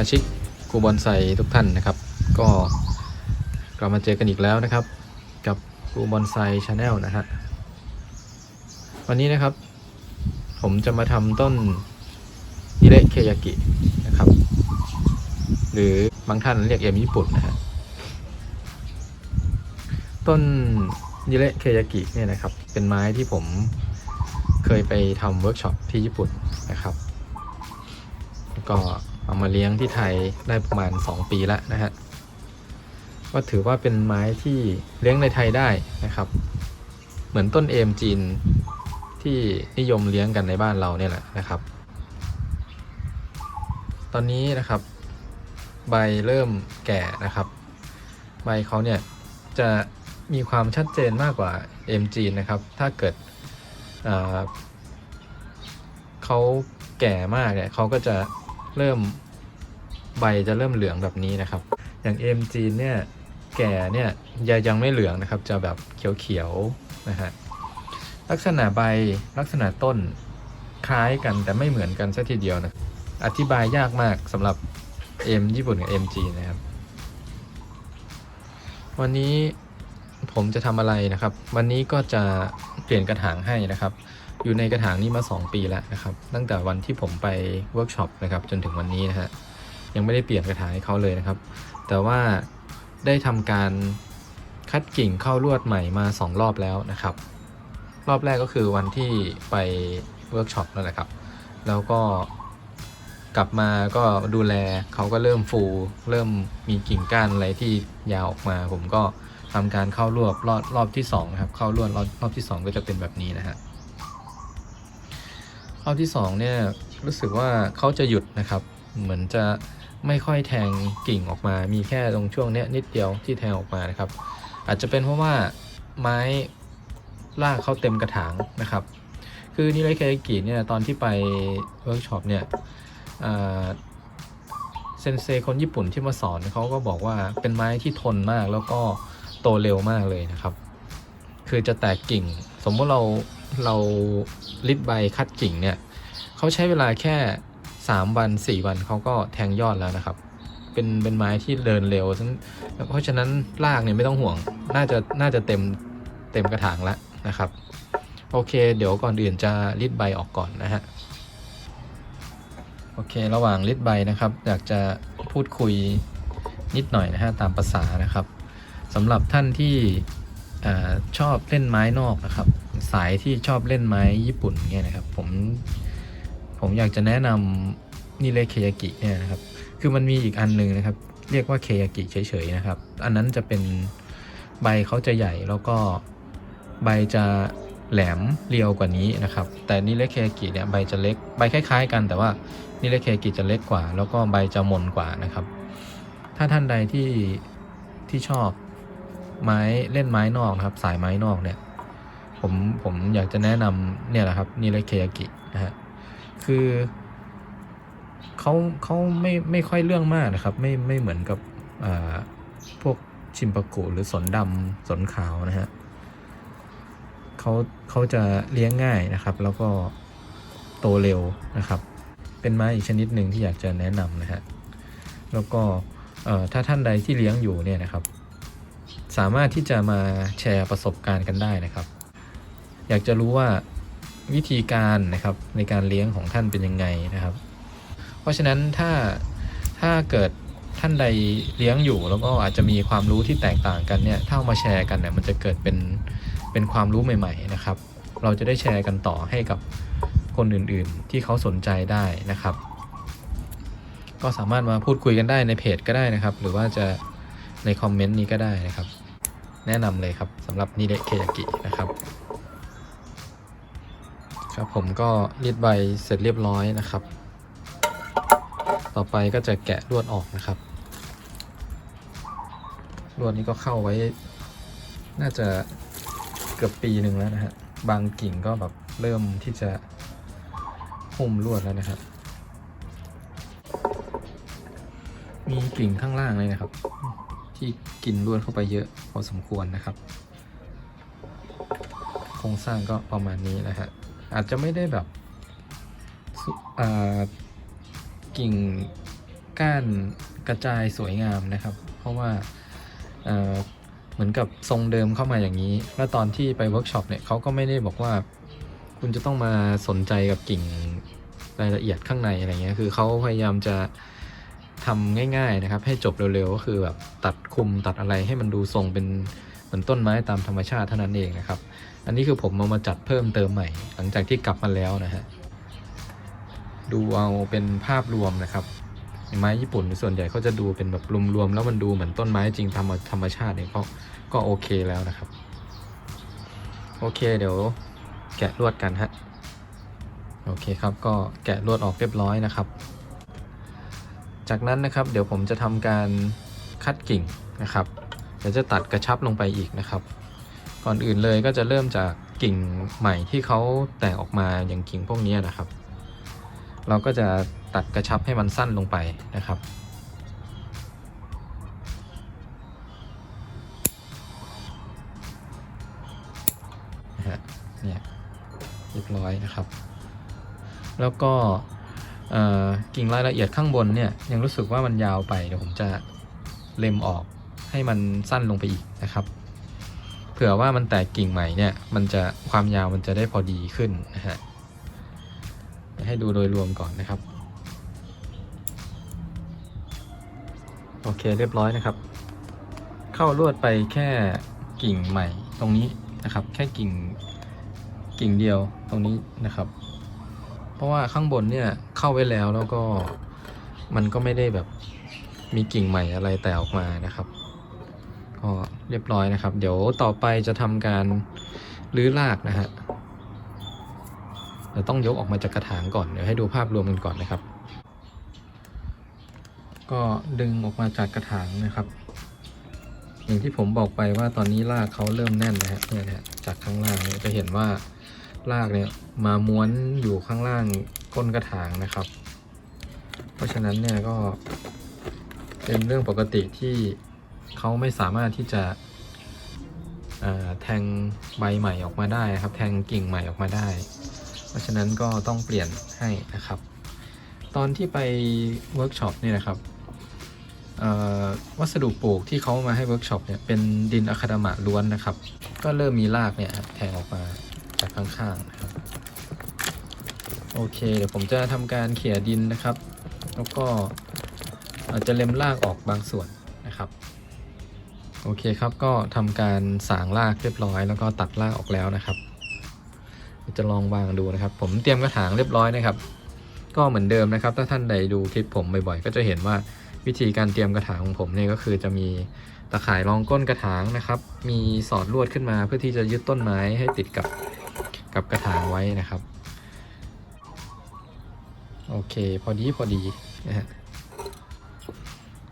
มาชิกกูบอนไซทุกท่านนะครับ ก็กลับมาเจอกันอีกแล้วนะครับ กับกูบอนไซชาแนลนะฮะวันนี้นะครับ ผมจะมาทำต้นอิเระเคยากินะครับ หรือบางท่านเรียกเอ็มญี่ปุ่นนะฮะต้นอิเระเคยากิเนี่ยนะครับ เป็นไม้ที่ผมเคยไปทำเวิร์กช็อปที่ญี่ปุ่นนะครับ ก็ เอามาเลี้ยงที่ไทยได้ประมาณ 2 ปีแล้วนะฮะก็ถือว่าเป็นไม้ที่เลี้ยงในไทยได้นะครับ เหมือนต้นเอมจีนที่นิยมเลี้ยงกันในบ้านเราเนี่ยแหละนะครับ ตอนนี้นะครับ ใบเริ่มแก่นะครับ ใบเขาเนี่ยจะมีความชัดเจนมากกว่าเอมจีนนะครับ ถ้าเกิดเขาแก่มากเนี่ยเขาก็จะ เริ่มใบจะเริ่มเหลืองแบบนี้นะครับ อย่างเอมจีนเนี่ยแก่เนี่ยยังยังไม่เหลืองนะครับ จะแบบเขียวๆนะฮะลักษณะใบลักษณะต้นคล้ายกันแต่ไม่เหมือนกันซะทีเดียวนะอธิบายยากมากสำหรับเอมญี่ปุ่นกับเอมจีนะครับ วันนี้ผมจะทำอะไรนะครับ วันนี้ก็จะเปลี่ยนกระถางให้นะครับ อยู่ในกระถางนี้มา 2 ปีแล้วนะครับ ตั้งแต่วันที่ผมไปเวิร์กช็อปนะครับจนถึงวันนี้นะฮะยังไม่ได้เปลี่ยนกระถางให้เขาเลยนะครับ แต่ว่าได้ทำการคัดกิ่งเข้าลวดใหม่มา 2 รอบแล้วนะครับ รอบแรกก็คือวันที่ไปเวิร์กช็อปนั่นแหละครับ แล้วก็กลับมาก็ดูแลเขาก็เริ่มฟู เริ่มมีกิ่งก้านอะไรที่ยาวออกมา ผมก็ทำการเข้ารวบรอบรอบที่2นะครับเข้ารวบรอบรอบที่ 2 ก็จะเป็นแบบนี้นะฮะ รอบที่สองเนี่ยรู้สึกว่าเขาจะหยุดนะครับ เหมือนจะไม่ค่อยแทงกิ่งออกมา มีแค่ตรงช่วงเนี้ยนิดเดียวที่แทงออกมานะครับ อาจจะเป็นเพราะว่าไม้ลากเขาเต็มกระถางนะครับ คือนิไรเคยกิเนี่ยตอนที่ไปเวิร์กช็อปเนี่ยเซนเซคนญี่ปุ่นที่มาสอนเขาก็บอกว่าเป็นไม้ที่ทนมากแล้วก็โตเร็วมากเลยนะครับ คือจะแตกกิ่ง สมมติเรา เราลิดใบคัดกิ่งเนี่ยเขาใช้เวลาแค่ 3 วัน 4 วันเขาก็แทงยอดแล้วนะครับ เป็นเป็นไม้ที่เดินเร็วทั้นเพราะฉะนั้นรากเนี่ยไม่ต้องห่วง น่าจะน่าจะเต็มเต็มกระถางแล้วนะครับ โอเค เดี๋ยวก่อนอื่นจะลิดใบออกก่อนนะฮะโอเค ระหว่างลิดใบนะครับ อยากจะพูดคุยนิดหน่อยนะฮะตามภาษานะครับสำหรับท่านที่อชอบเล่นไม้นอกนะครับ สายที่ชอบเล่นไม้ญี่ปุ่นเนี่ยนะครับผมผมอยากจะแนะนำนี่เลยเคยากิเนี่ยนะครับคือมันมีอีกอันหนึ่งนะครับ เรียกว่าเคยากิเฉยๆนะครับ อันนั้นจะเป็นใบเขาจะใหญ่แล้วก็ใบจะแหลมเรียวกว่านี้นะครับ แต่นี่เลเคยากิเนี่ยใบจะเล็กใบคล้าย ๆ กัน แต่ว่านี่เลเคยากิจะเล็กกว่า แล้วก็ใบจะมนกว่านะครับ ถ้าท่านใดที่ที่ชอบไม้เล่นไม้นอกครับ สายไม้นอกเนี่ย ผมผมอยากจะแนะนำเนี่ยแหละครับนี่เลยเคยากินะฮะคือเขาเขาไม่ไม่ค่อยเรื่องมากนะครับ ไม่ไม่เหมือนกับพวกชิมปากุหรือสนดำสนขาวนะฮะเขาเขาจะเลี้ยงง่ายนะครับ แล้วก็โตเร็วนะครับ เป็นไม้อีกชนิดหนึ่งที่อยากจะแนะนำนะฮะแล้วก็ถ้าท่านใดที่เลี้ยงอยู่เนี่ยนะครับ สามารถที่จะมาแชร์ประสบการณ์กันได้นะครับ อยากจะรู้ว่าวิธีการนะครับในการเลี้ยงของท่านเป็นยังไงนะครับ เพราะฉะนั้นถ้าถ้าเกิดท่านใดเลี้ยงอยู่แล้วก็อาจจะมีความรู้ที่แตกต่างกันเนี่ยถ้าเอามาแชร์กันเนี่ยมันจะเกิดเป็นเป็นความรู้ใหม่ๆนะครับ เราจะได้แชร์กันต่อให้กับคนอื่นๆ ที่เขาสนใจได้นะครับ ก็สามารถมาพูดคุยกันได้ในเพจก็ได้นะครับ หรือว่าจะในคอมเมนต์นี้ก็ได้นะครับ แนะนำเลยครับสำหรับนิเดะเคยากินะครับ ครับผมก็รีดใบเสร็จเรียบร้อยนะครับ ต่อไปก็จะแกะลวดออกนะครับ ลวดนี้ก็เข้าไว้ น่าจะเกือบปีหนึ่งแล้วนะฮะบางกิ่งก็แบบเริ่มที่จะหุ้มลวดแล้วนะครับ มีกิ่งข้างล่างเลยนะครับ ที่กินลวดเข้าไปเยอะพอสมควรนะครับ โครงสร้างก็ประมาณนี้นะฮะ อาจจะไม่ได้แบบกิ่งก้านกระจายสวยงามนะครับ เพราะว่าเอ่อเหมือนกับทรงเดิมเข้ามาอย่างนี้ แล้วตอนที่ไปเวิร์กช็อปเนี่ยเขาก็ไม่ได้บอกว่าคุณจะต้องมาสนใจกับกิ่งรายละเอียดข้างในอะไรเงี้ย คือเขาพยายามจะทำง่าย ๆนะครับ ให้จบเร็วๆ ก็คือแบบตัดคุมตัดอะไรให้มันดูทรงเป็น เหมือนต้นไม้ตามธรรมชาติเท่านั้นเองนะครับ อันนี้คือผมเอามาจัดเพิ่มเติมใหม่ หลังจากที่กลับมาแล้วนะฮะดูเอาเป็นภาพรวมนะครับไม้ญี่ปุ่นส่วนใหญ่เขาจะดูเป็นแบบรวมๆแล้วมันดูเหมือนต้นไม้จริงธรรมธรรมชาติเนี่ยก็ก็โอเคแล้วนะครับ โอเคเดี๋ยวแกะลวดกันฮะโอเคครับก็แกะลวดออกเรียบร้อยนะครับ จากนั้นนะครับเดี๋ยวผมจะทำการคัดกิ่งนะครับ เดี๋ยวจะตัดกระชับลงไปอีกนะครับ ก่อนอื่นเลยก็จะเริ่มจากกิ่งใหม่ที่เขาแตกออกมาอย่างกิ่งพวกนี้นะครับ เราก็จะตัดกระชับให้มันสั้นลงไปนะครับเนี่ยเรียบร้อยนะครับ แล้วก็กิ่งรายละเอียดข้างบนเนี่ยยังรู้สึกว่ามันยาวไปเดี๋ยวผมจะเล็มออก ให้มันสั้นลงไปอีกนะครับ เผื่อว่ามันแตกกิ่งใหม่เนี่ย มันจะความยาวมันจะได้พอดีขึ้นนะฮะให้ดูโดยรวมก่อนนะครับ โอเคเรียบร้อยนะครับ เข้าลวดไปแค่กิ่งใหม่ตรงนี้นะครับ แค่กิ่งกิ่งเดียวตรงนี้นะครับ เพราะว่าข้างบนเนี่ยเข้าไว้แล้วแล้วก็มันก็ไม่ได้แบบมีกิ่งใหม่อะไรแตกออกมานะครับ ก็เรียบร้อยนะครับ เดี๋ยวต่อไปจะทำการรื้อรากนะฮะเดี๋ยวต้องยกออกมาจากกระถางก่อน เดี๋ยวให้ดูภาพรวมกันก่อนนะครับ ก็ดึงออกมาจากกระถางนะครับ อย่างที่ผมบอกไปว่าตอนนี้รากเขาเริ่มแน่นนะฮะเนี่ยนะฮะจากข้างล่างเนี่ยจะเห็นว่ารากเนี่ยมาม้วนอยู่ข้างล่างก้นกระถางนะครับ เพราะฉะนั้นเนี่ยก็เป็นเรื่องปกติที่ เขาไม่สามารถที่จะแทงใบใหม่ออกมาได้ครับ แทงกิ่งใหม่ออกมาได้ เพราะฉะนั้นก็ต้องเปลี่ยนให้นะครับ ตอนที่ไปเวิร์กช็อปเนี่ยนะครับวัสดุปลูกที่เขามาให้เวิร์กช็อปเนี่ยเป็นดินอะคาดามะล้วนนะครับ ก็เริ่มมีรากเนี่ยแทงออกมาจากข้างๆนะครับโอเค เดี๋ยวผมจะทำการเขี่ยดินนะครับ แล้วก็อาจจะเล็มรากออกบางส่วนนะครับ โอเคครับก็ทำการสางรากเรียบร้อย แล้วก็ตัดรากออกแล้วนะครับ จะลองวางดูนะครับ ผมเตรียมกระถางเรียบร้อยนะครับ ก็เหมือนเดิมนะครับ ถ้าท่านใดดูคลิปผมบ่อยๆ ก็จะเห็นว่าวิธีการเตรียมกระถางของผมเนี่ยก็คือจะมีตะข่ายรองก้นกระถางนะครับ มีสอดลวดขึ้นมาเพื่อที่จะยึดต้นไม้ให้ติดกับกับกระถางไว้นะครับ โอเค พอดีพอดีนะฮะ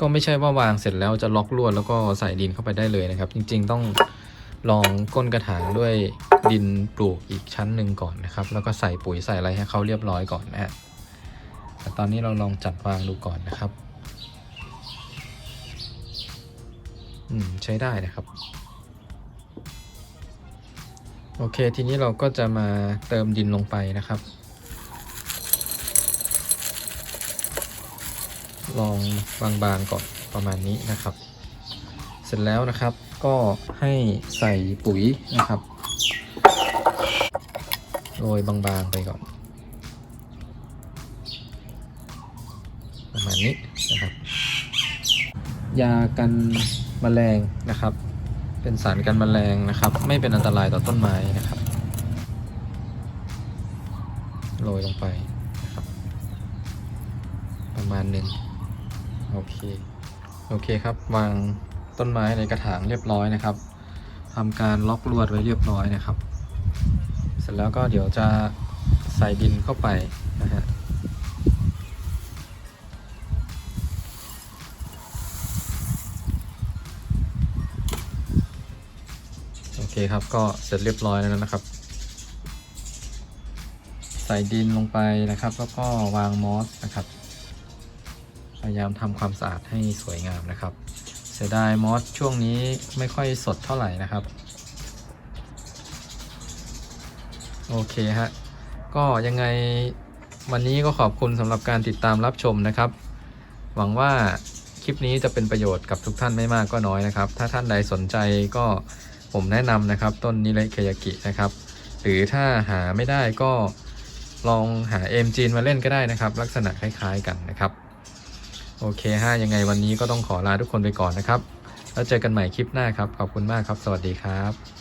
ก็ไม่ใช่ว่าวางเสร็จแล้วจะล็อกลวดแล้วก็ใส่ดินเข้าไปได้เลยนะครับ จริงๆต้องลองก้นกระถางด้วยดินปลูกอีกชั้นหนึ่งก่อนนะครับ แล้วก็ใส่ปุ๋ยใส่อะไรให้เขาเรียบร้อยก่อนนะฮะแต่ตอนนี้เราลองจัดวางดูก่อนนะครับ อืมใช้ได้นะครับ โอเคทีนี้เราก็จะมาเติมดินลงไปนะครับ ลองบางๆก่อนประมาณนี้นะครับ เสร็จแล้วนะครับก็ให้ใส่ปุ๋ยนะครับโรยบางๆไปก่อน ประมาณนี้นะครับ ยากันแมลงนะครับ เป็นสารกันแมลงนะครับ ไม่เป็นอันตรายต่อต้นไม้นะครับโรยลงไปนะครับ ประมาณหนึ่ง โอเค โอเคครับ วางต้นไม้ในกระถางเรียบร้อยนะครับทำการล็อกลวดไว้เรียบร้อยนะครับ เสร็จแล้วก็เดี๋ยวจะใส่ดินเข้าไปนะฮะโอเคครับก็เสร็จเรียบร้อยแล้วนะครับ ใส่ดินลงไปนะครับ แล้วก็วางมอสนะครับ ยายามทำความสะอาดให้สวยงามนะครับ เสียดายมอสช่วงนี้ไม่ค่อยสดเท่าไหร่นะครับ โอเคฮะก็ยังไงวันนี้ก็ขอบคุณสำหรับการติดตามรับชมนะครับ หวังว่าคลิปนี้จะเป็นประโยชน์กับทุกท่านไม่มากก็น้อยนะครับ ถ้าท่านใดสนใจก็ผมแนะนำนะครับต้นนิเลเคยากินะครับ หรือถ้าหาไม่ได้ก็ลองหาเอมจีนมาเล่นก็ได้นะครับ ลักษณะคล้ายๆกันนะครับ โอเคฮะยังไงวันนี้ก็ต้องขอลาทุกคนไปก่อนนะครับ แล้วเจอกันใหม่คลิปหน้าครับ ขอบคุณมากครับ สวัสดีครับ